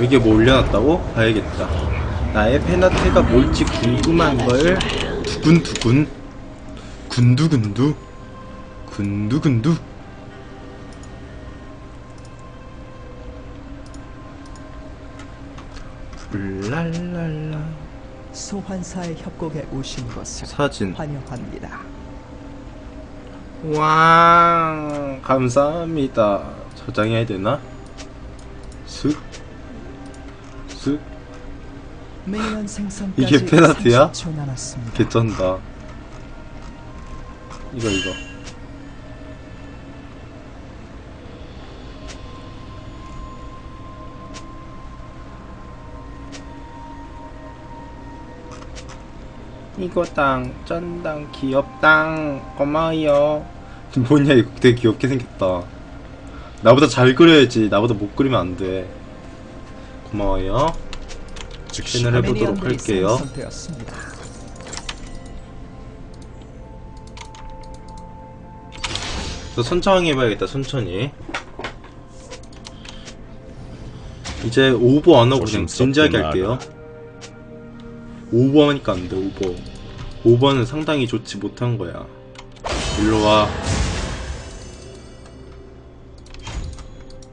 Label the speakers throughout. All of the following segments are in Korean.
Speaker 1: 여기에 뭐 올려놨다고? 봐야겠다. 나의 페나테가 뭘지 궁금한 걸. 두근두근. 군두군두. 군두군두. 랄랄라.
Speaker 2: 소환사의 협곡에 오신 것을
Speaker 1: 사진.
Speaker 2: 환영합니다.
Speaker 1: 와 감사합니다 저장해야 되나?
Speaker 2: 생성까지
Speaker 1: 이게 페나트야?
Speaker 2: 30초 남았습니다.
Speaker 1: 개쩐다. 이거 이거. 이거 땅 쩐당 귀엽당 고마워요. 뭐냐 이거 되게 귀엽게 생겼다. 나보다 잘 그려야지. 나보다 못 그리면 안돼 고마워요 팬을 해보도록 할게요. 저 천천히 해봐야겠다 천천히 이제 오버 안 하고 그냥 진지하게 할게요. 오버 하니까 안 돼 오버 오버는 상당히 좋지 못한 거야. 일로 와.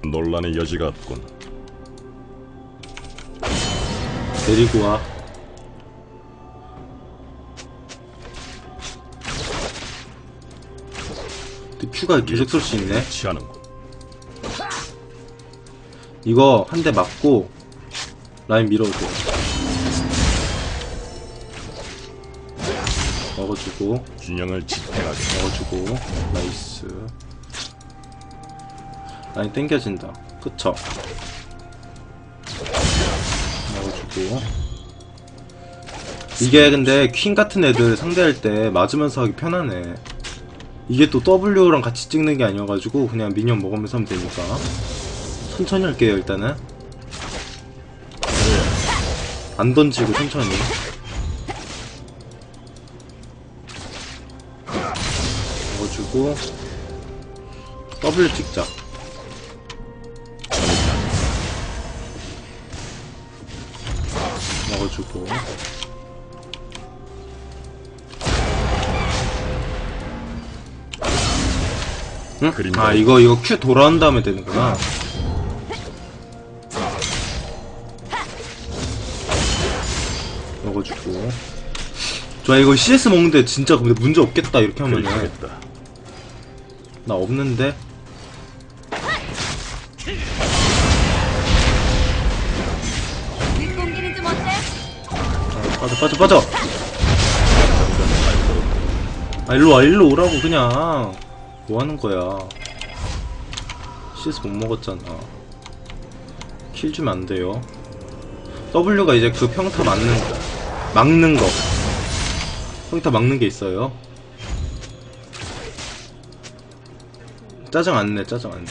Speaker 3: 논란의 여지가 없군.
Speaker 1: 데리고 와. 근데 큐가 계속 쏠 수 있네. 이거 한 대 맞고 라인 밀어도 돼 먹어주고
Speaker 3: 균형을 지탱하게.
Speaker 1: 먹어주고. 나이스. 라인 땡겨진다. 그쵸 먹어주고 이게 근데 퀸 같은 애들 상대할 때 맞으면서 하기 편하네. 이게 또 W랑 같이 찍는 게 아니어가지고 그냥 미니언 먹으면서 하면 되니까. 천천히 할게요 일단은. 안 던지고 천천히. 먹어주고 W 찍자 먹어주고. 응? 아 이거 이거 Q 돌아온 다음에 되는구나. 먹어주고. 좋아 이거 CS 먹는데 진짜 근데 문제 없겠다 이렇게 하면은.
Speaker 3: 그리하겠다.
Speaker 1: 나 없는데 빠져 빠져 빠져. 아 일로 와 일로 오라고 그냥. 뭐 하는 거야? CS 못 먹었잖아. 킬 주면 안 돼요. W가 이제 그 평타 맞는 거 막는 거. 평타 막는 게 있어요. 짜증 안내 짜증 안내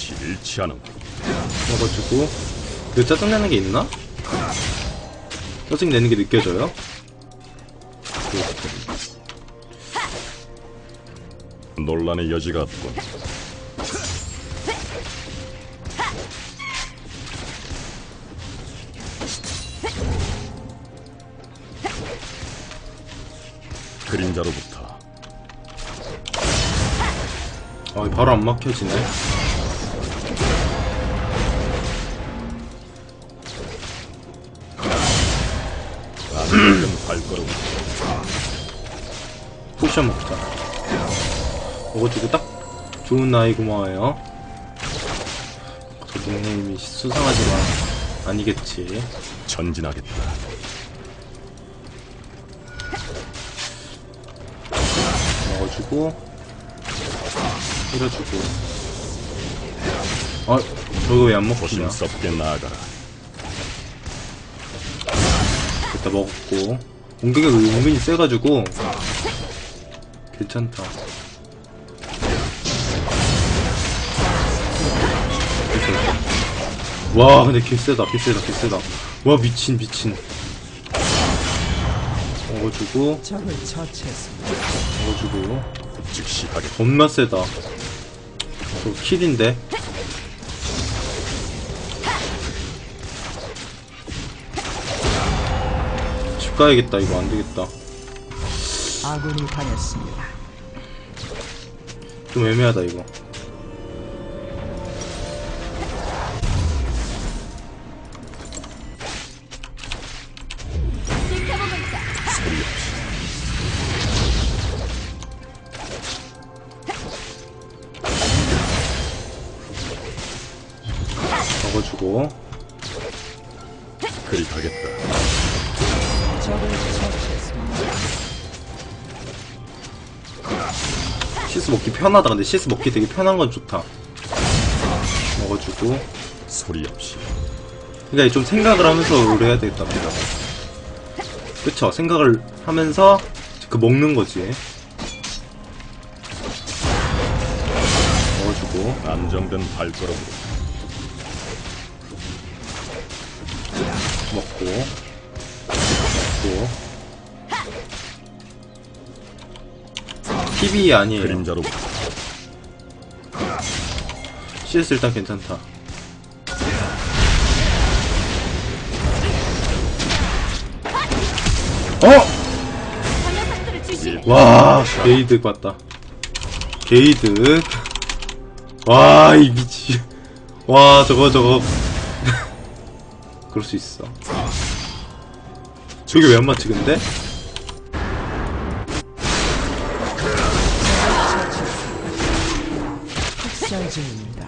Speaker 3: 뜻이 일치하는군.
Speaker 1: 먹어주고 그 짜증내는 게 있나? 짜증내는 게 느껴져요?
Speaker 3: 논란의 여지가 없군. 그림자로부터
Speaker 1: 아 바로 안 막혀지네 먹어주고 딱 좋은 나이 고마워요 저 닉네임이 수상하지만 아니겠지
Speaker 3: 전진하겠다.
Speaker 1: 먹어주고 때려주고 어 저거 왜 안 먹히냐
Speaker 3: 조심스럽게 나아가라.
Speaker 1: 일단 먹었고 공격이 은근히 세가지고 괜찮다. 와 근데 개쎄다 개쎄다 개쎄다. 와 미친 미친. 먹어주고.
Speaker 2: 적을 처치했습니다.
Speaker 1: 먹어주고.
Speaker 3: 즉시 하겠다.
Speaker 1: 겁나 세다. 저 킬인데? 집 가야겠다 이거 안되겠다.
Speaker 2: 아군이 당했습니다.
Speaker 1: 좀 애매하다 이거 편하다. 근데 시스 먹기 되게 편한 건 좋다. 먹어주고.
Speaker 3: 소리 없이.
Speaker 1: 그러니까 좀 생각을 하면서 롤 해야 되겠다. 그쵸? 생각을 하면서 그 먹는 거지. 먹어주고.
Speaker 3: 안정된 발걸음으로
Speaker 1: TV 아니에요.
Speaker 3: 그림자로부터
Speaker 1: CS 일단 괜찮다. 어! 일와 게이드 봤다. 게이드. 와 이 미치 와 저거 저거. 그럴 수 있어. 저게 왜 안 맞지 근데?
Speaker 2: 학살 중입니다.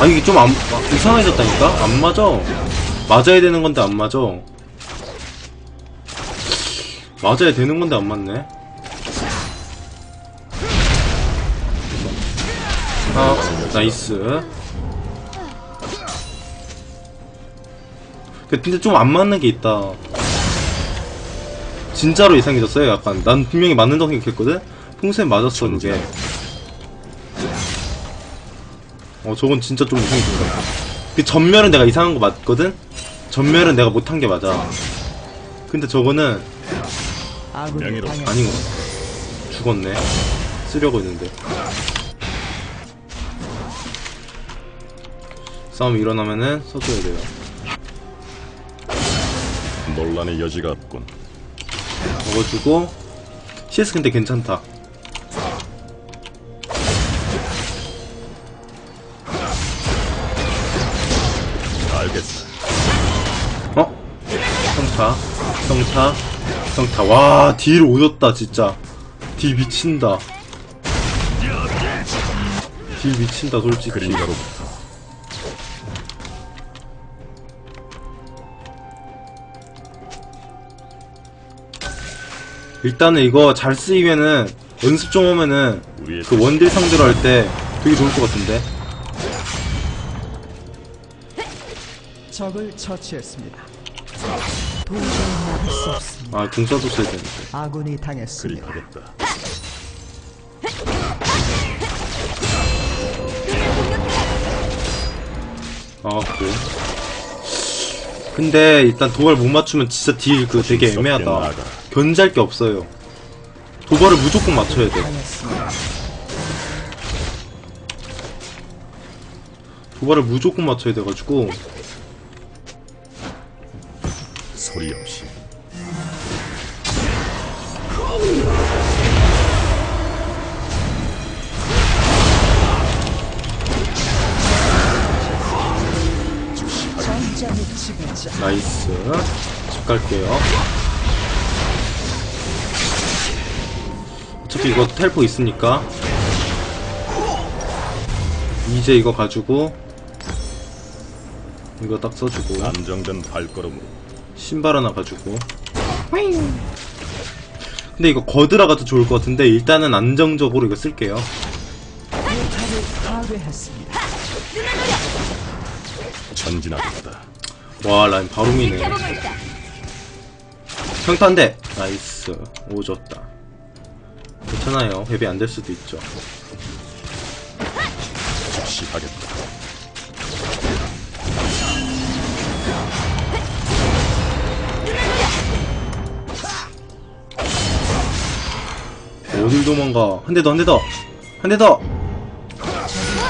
Speaker 1: 아 이게 좀 안, 아, 이상해졌다니까? 안 맞아. 맞아야 되는 건데 안 맞아. 맞아야 되는 건데 안 맞네. 아 나이스. 근데 좀 안 맞는 게 있다. 진짜로 이상해졌어요 약간. 난 분명히 맞는다고 생각했거든? 풍수에 맞았어 그게 어 저건 진짜 좀 이상해진 것 같아 그 전멸은 내가 이상한 거 맞거든? 전멸은 내가 못한 게 맞아. 근데 저거는. 아닌 것 같아. 죽었네. 쓰려고 했는데. 싸움 일어나면은 서줘야 돼요.
Speaker 3: 논란의 여지가 없군.
Speaker 1: 먹어주고 CS 근데 괜찮다 성타 성타. 와딜 오졌다 진짜. 딜 미친다. 딜 미친다 솔직히. 일단은 이거 잘 쓰이면은 연습 좀 하면은
Speaker 3: 우리의
Speaker 1: 그 원딜 상대로 할 때 되게 좋을 것 같은데.
Speaker 2: 적을 처치했습니다. 도저히 막을 수 없습니다.
Speaker 1: 아궁 써줬어야 되는데
Speaker 2: 아군이
Speaker 3: 그리
Speaker 2: 당했습니다.
Speaker 3: 가겠다.
Speaker 1: 아그 근데 일단 도발 못 맞추면 진짜 딜 그 되게 애매하다. 견제할 게 없어요 도발을 무조건 맞춰야 돼
Speaker 2: 당했습니다.
Speaker 1: 도발을 무조건 맞춰야 돼가지고
Speaker 3: 소리 없이.
Speaker 1: 나이스. 집 갈게요. 어차피 이거 텔포 있으니까. 이제 이거 가지고 이거 딱 써주고.
Speaker 3: 안정된 발걸음으로
Speaker 1: 신발 하나 가지고. 근데 이거 거드라가 더 좋을 것 같은데 일단은 안정적으로 이거 쓸게요.
Speaker 3: 전진하겠다.
Speaker 1: 와 라인 바로 미네. 평탄대. 나이스. 오졌다. 괜찮아요. 회비 안 될 수도 있죠.
Speaker 3: 즉시 하겠다.
Speaker 1: 어딜 도망가 한 대 더 한 대 더 한 대 더!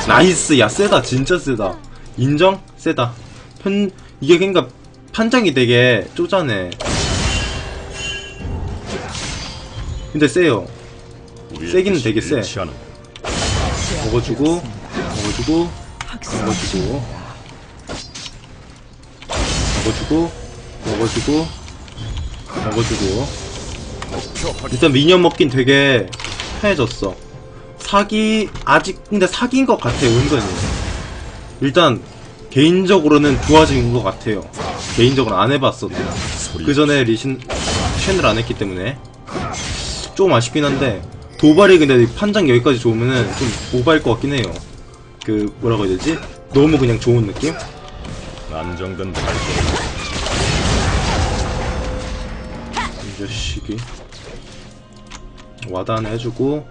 Speaker 1: 나이스! 야, 세다. 진짜 세다. 인정? 세다. 편, 이게 그니까, 판정이 되게 쪼잔해. 근데 세요. 세기는 되게 세. 먹어주고, 먹어주고, 먹어주고, 먹어주고, 먹어주고, 먹어주고. 일단 미니언 먹긴 되게 편해졌어. 사기, 아직, 근데 사기인 것 같아요, 은근히. 일단, 개인적으로는 좋아진 것 같아요. 개인적으로 안 해봤어.
Speaker 3: 소리
Speaker 1: 그 전에 리신, 쉔을 안 했기 때문에. 조금 아쉽긴 한데, 도발이 근데 판정 여기까지 좋으면은 좀 오버할 것 같긴 해요. 그, 뭐라고 해야 되지? 너무 그냥 좋은 느낌?
Speaker 3: 안정된 발걸
Speaker 1: 이 자식이. 하나 해주고.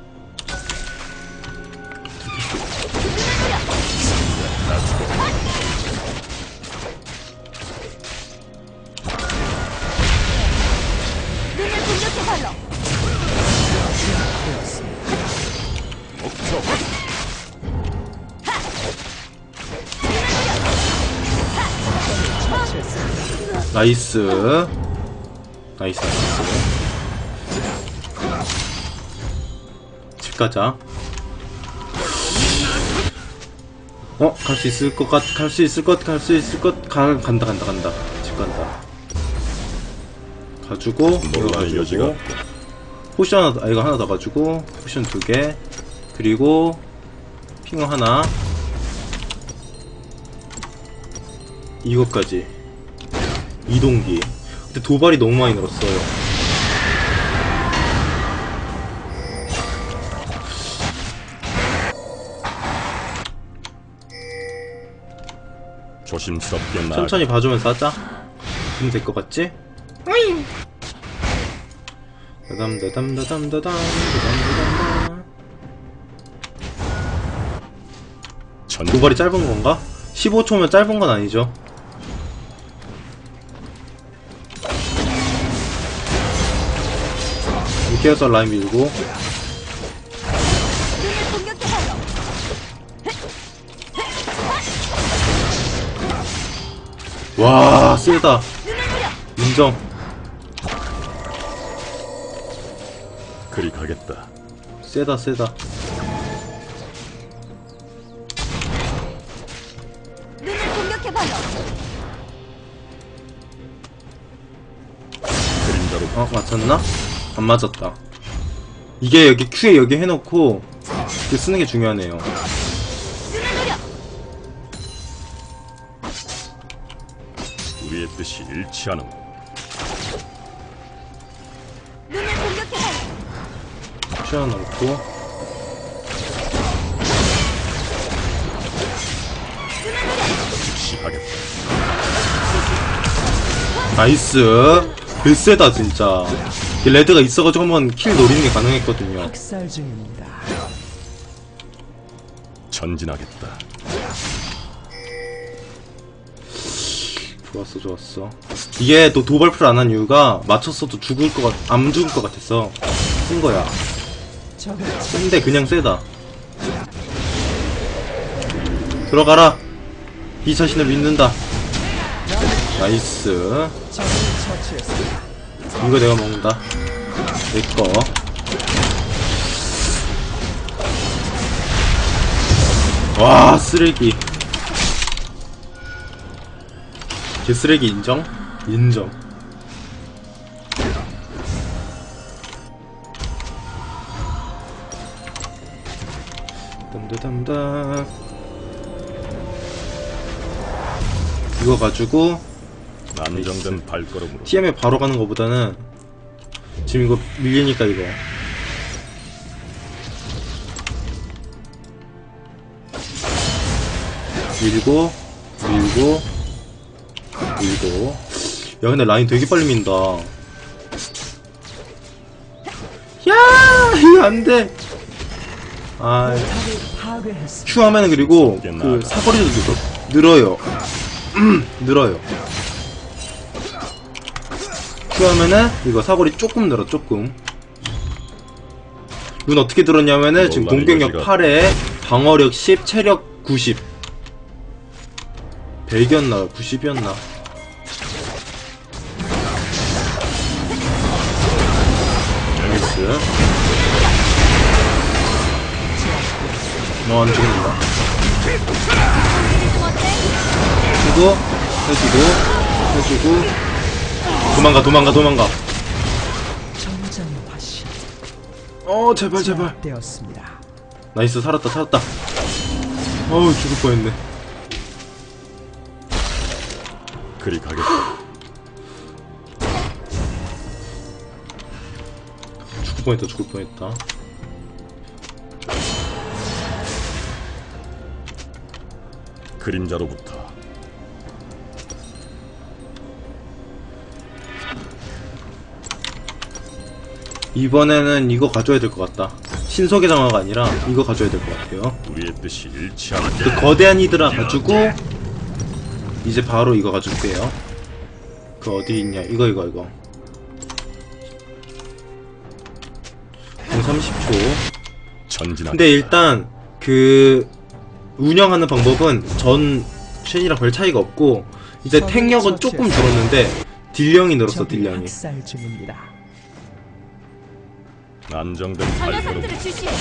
Speaker 1: 나이스, 가자. 어, 갈 수 있을 것 같, 갈 수 있을 것, 갈 수 있을 것, 가, 간다, 간다, 간다. 집 간다. 가지고, 이거
Speaker 3: 논란의 여지가 가지고,
Speaker 1: 포션 하나, 더- 아, 이거 하나 더 가지고, 포션 두 개, 그리고, 핑어 하나, 이것까지. 이동기. 근데 도발이 너무 많이 늘었어요.
Speaker 3: 조심스럽게 나.
Speaker 1: 천천히 봐주면서 하자. 그럼 될 것 같지? 다담 다담 다담 다담 다담 다담
Speaker 3: 전
Speaker 1: 도발이 짧은 건가? 15초면 짧은 건 아니죠. 이렇게 해서 라인 밀고 와 세다 인정
Speaker 3: 그리 가겠다.
Speaker 1: 세다 세다
Speaker 4: 눈을 공격해 발로.
Speaker 3: 그림자로
Speaker 1: 어 맞췄나? 안 맞았다 이게 여기 Q에 여기 해놓고 그 쓰는 게 중요하네요
Speaker 3: 뜻이 일치하는
Speaker 4: 눈을 공격해 발로.
Speaker 1: 튀어놓고
Speaker 3: 즉시하겠다.
Speaker 1: 나이스 개쎄다 진짜 이 레드가 있어가지고 한번 킬 노리는 게 가능했거든요
Speaker 2: 학살 중입니다.
Speaker 3: 전진하겠다.
Speaker 1: 좋았어 좋았어. 이게 또 도발풀 안 한 이유가 맞췄어도 죽을 것 같, 안 죽을 것 같아서 쓴 거야. 근데 그냥 세다. 들어가라. 이 자신을 믿는다. 나이스. 이거 내가 먹는다. 내꺼 와 쓰레기 개 쓰레기 인정? 인정. 담다담다 이거 가지고
Speaker 3: 안정된 발걸음으로.
Speaker 1: TM에 바로 가는 것보다는 지금 이거 밀리니까 이거. 밀고 밀고 밀고 야 근데 라인 되게 빨리 민다 야 이거 안돼 아. Q 하면은 그리고 그 사거리도 늘어, 늘어요. 늘어요. Q 하면은 이거 사거리 조금 늘어 조금. 이건 어떻게 들었냐면은 지금
Speaker 3: 논란의
Speaker 1: 공격력
Speaker 3: 여지가-
Speaker 1: 8에 방어력 10, 체력 90. 100이었나 90이었나? 나이스. 어, 안 죽는다. 해주고, 해주고, 해주고. 도망가, 도망가, 도망가. 어, 제발, 제발.
Speaker 2: 되었습니다.
Speaker 1: 나이스, 살았다, 살았다. 어우, 죽을 뻔했네.
Speaker 3: 그리 가겠다.
Speaker 1: 뻔했다, 죽을 뻔했다.
Speaker 3: 그림자로부터
Speaker 1: 이번에는 이거 가져야 될 것 같다. 신속의 장화가 아니라 이거 가져야 될 것 같아요.
Speaker 3: 우리의 뜻이 일치하는
Speaker 1: 그 거대한 이드라 가지고 이제 바로 이거 가줄게요. 그 어디 있냐? 이거 이거 이거. 30초.
Speaker 3: 전진하겠다.
Speaker 1: 근데 일단 그 운영하는 방법은 전 쉔이랑 별 차이가 없고 이제 탱력은 조금 줄었는데 딜량이 늘었어 딜량이.
Speaker 2: 중입니다.
Speaker 3: 안정된
Speaker 4: 주시해.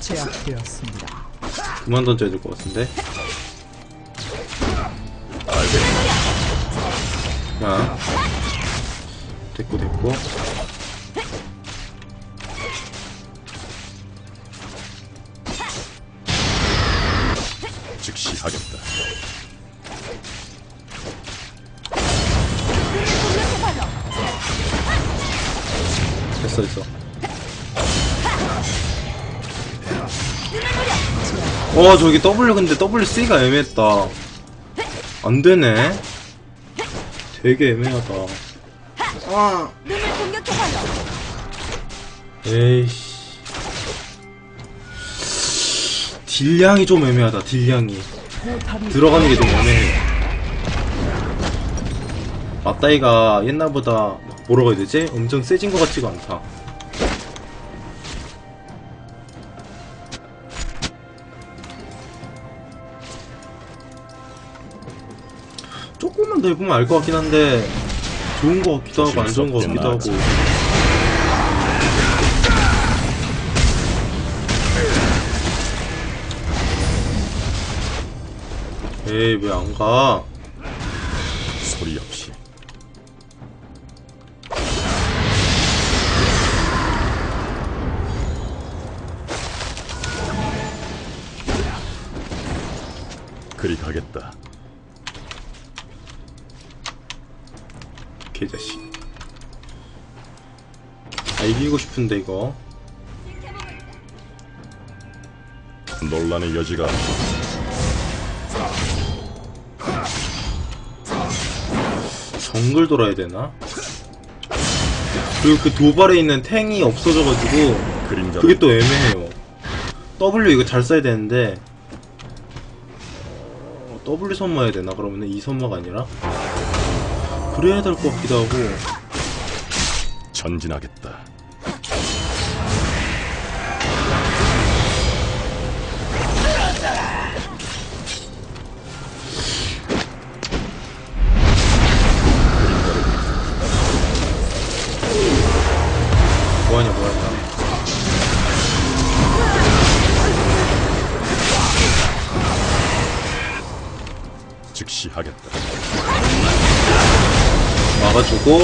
Speaker 2: 제압되었습니다.
Speaker 1: 그만 던져야 될 것 같은데. 자. 됐고 됐고.
Speaker 3: 즉시 하겠다.
Speaker 1: 됐어 됐어. 어 저기 W 근데 W C가 애매했다. 안 되네. 되게 애매하다. 아.
Speaker 4: 눈을 공격해봐요.
Speaker 1: 에이씨. 딜량이 좀 애매하다. 딜량이 들어가는 게 좀 애매해. 맞다이가 옛날보다 막 뭐라고 해야 되지? 엄청 세진 것 같지가 않다. 조금만 더 해보면 알 것 같긴 한데 좋은 것 같기도 하고 안 좋은 것 같기도 하고 에이 왜 안 가?
Speaker 3: 소리 없이 그리 가겠다.
Speaker 1: 개자식. 아 이기고 싶은데 이거.
Speaker 3: 논란의 여지가.
Speaker 1: 정글 돌아야 되나? 그리고 그 도발에 있는 탱이 없어져가지고 그게 또 애매해요. W 이거 잘 써야 되는데 어, W 선마해야 되나 그러면은 이 선마가 아니라 그래야 될 것 같기도 하고
Speaker 3: 전진하겠다.
Speaker 1: 잡아주고.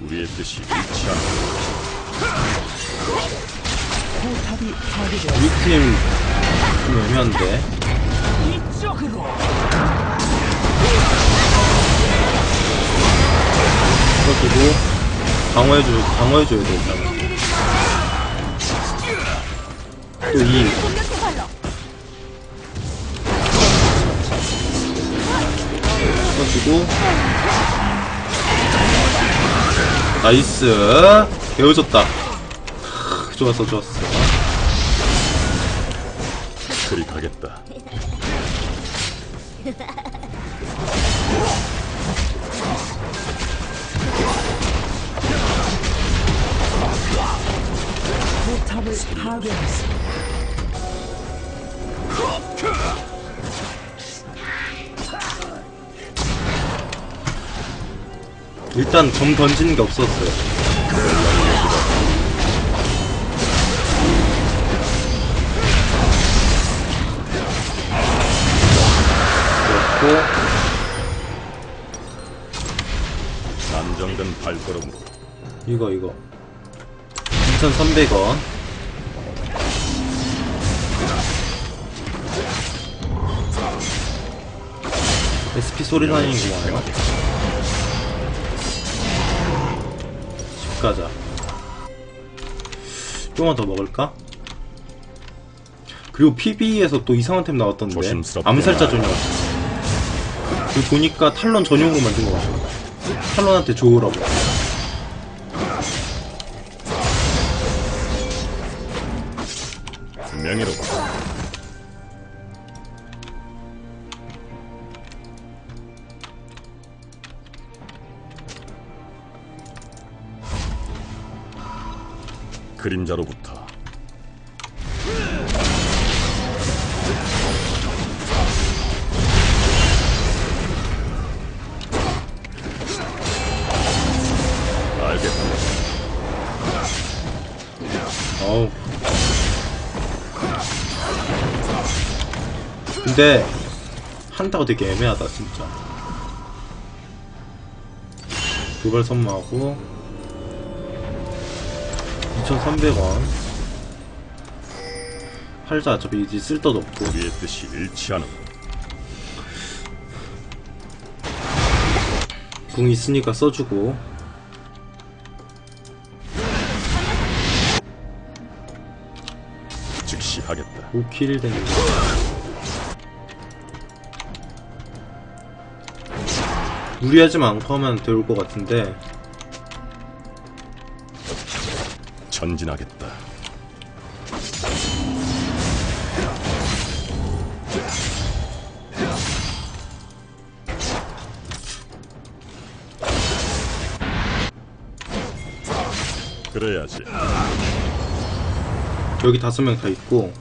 Speaker 3: 우리의 뜻이
Speaker 2: 일치한
Speaker 1: 우리팀 좀 애매한데. 그리고. 방어해줘 방어해줘야 되잖아 또 2. 주고. 나이스. 개우졌다. 좋았어 좋았어.
Speaker 3: 그리 가겠다.
Speaker 2: 포탑을 파괴했습니다
Speaker 1: 일단 점 던지는 게 없었어요. 그렇고
Speaker 3: 안정된 발걸음으로
Speaker 1: 이거. 이거 2,300원. SP 소리 나는 거와 집 가자. 조금만 더 먹을까? 그리고 PB에서 또 이상한 템 나왔던데. 암살자 전용. 그 보니까 탈론 전용으로 만든 거 같아. 탈론한테 좋으라고.
Speaker 3: 명예로 그림자로부터.
Speaker 1: 어우. 근데 한타가 되게 애매하다 진짜. 두발 선마하고 2,300원. 팔자 어차피 이제 쓸데도 없고
Speaker 3: 우리의 뜻이 일치하는
Speaker 1: 궁 있으니까 써주고
Speaker 3: 즉시 하겠다.
Speaker 1: 5킬 되는 거. 무리하지만 않고 하면 되올 것 같은데
Speaker 3: 전진하겠다. 그래야지.
Speaker 1: 여기 다섯 명 다 있고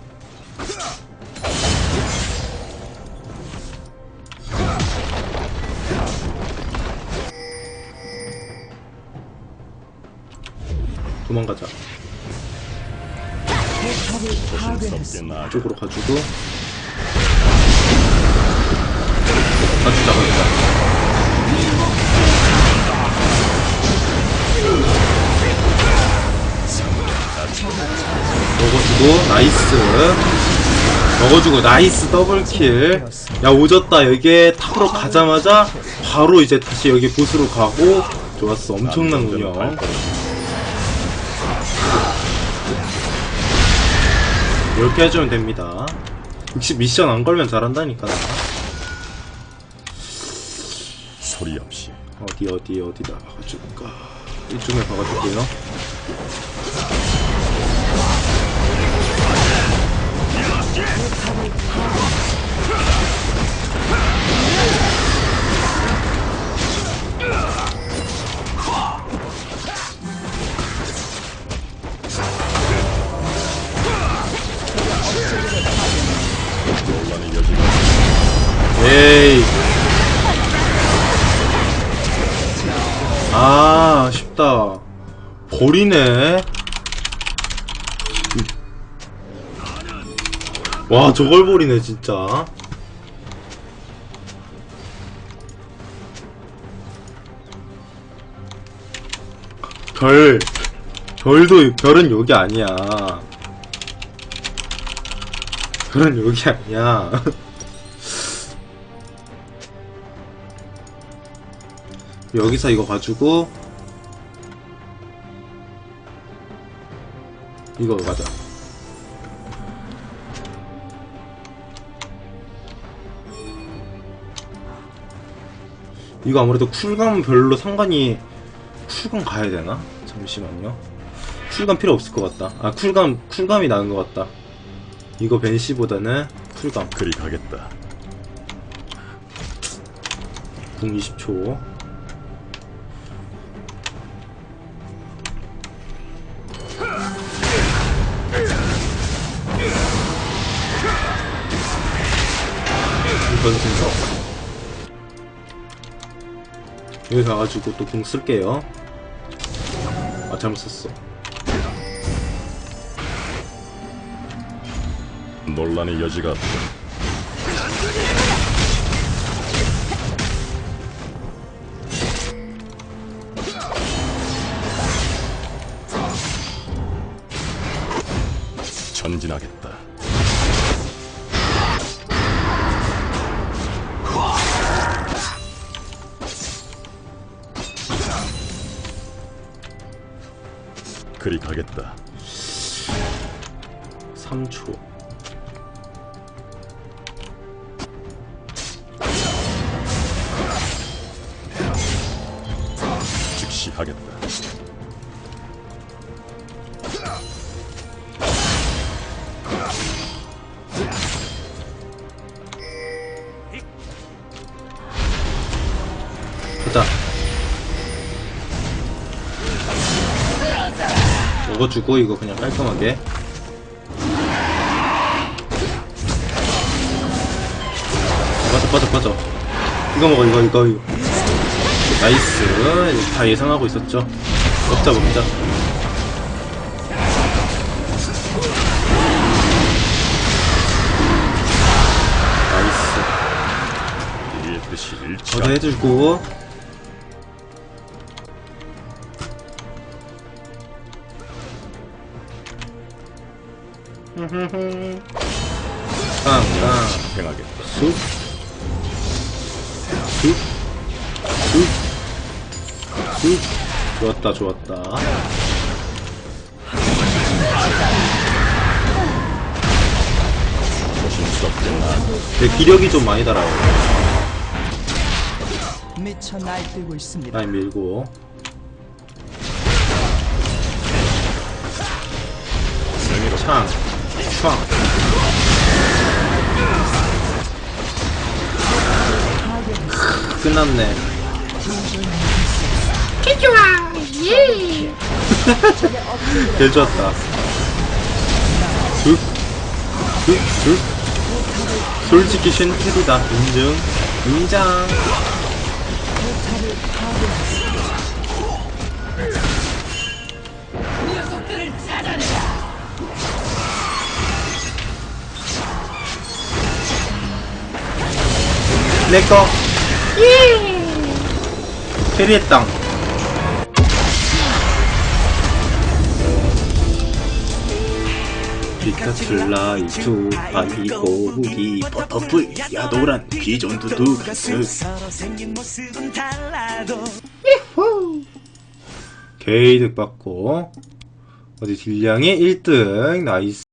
Speaker 1: 도망가자 네. 쪽으로 가지고. 가주자 가주자 먹어주고 나이스. 먹어주고 나이스 더블킬. 야 오졌다. 여기에 탑으로 가자마자 바로 이제 다시 여기 보스로 가고. 좋았어. 엄청난 운영. 10개 해주면 됩니다. 역시 미션 안 걸면 잘한다니까.
Speaker 3: 소리 없이.
Speaker 1: 어디 어디 어디다 박아줄까 이쪽에 가가지고요. 버리네. 와 저걸 버리네 진짜. 별 별도 별은 여기 아니야. 별은 여기 아니야. 여기서 이거 가지고 이거 가자. 이거 아무래도 쿨감 별로 상관이 쿨감 가야 되나? 잠시만요. 쿨감 필요 없을 것 같다. 아 쿨감 쿨감이 나은 것 같다. 이거 벤시보다는 쿨감.
Speaker 3: 그리 가겠다.
Speaker 1: 궁 20초 분석 여기 가가지고 또 궁 쓸게요 아 잘못 썼어
Speaker 3: 논란의 여지가. 전진하겠다. 그리 가겠다.
Speaker 1: 3초 주고 이거 그냥 깔끔하게. 빠져 빠져 빠져. 이거 먹어 이거 이거 이거. 나이스. 다 예상하고 있었죠. 먹자 먹자. 나이스. 저도 해주고 빵빵
Speaker 3: 집행하겠다.
Speaker 1: 쑥, 쑥, 쑥, 쑥. 좋았다, 좋았다.
Speaker 3: 조심스럽게
Speaker 1: 나내 기력이 좀 많이 달아요.
Speaker 2: 미쳐 날뛰고 있습니다.
Speaker 1: 라인 밀고. 끝났네. 개 좋았다. 슥, 슥, 슥. 솔직히 쉔텔이다. 인증. 인장. 내꺼. 캐리의 땅. 피카츄 라이투 바이고 무기 버터풀 야도란 비존 두두 가스.
Speaker 5: 서로 생긴 모습은 달라도
Speaker 1: 게이득 받고 어디 딜량이 1등. 나이스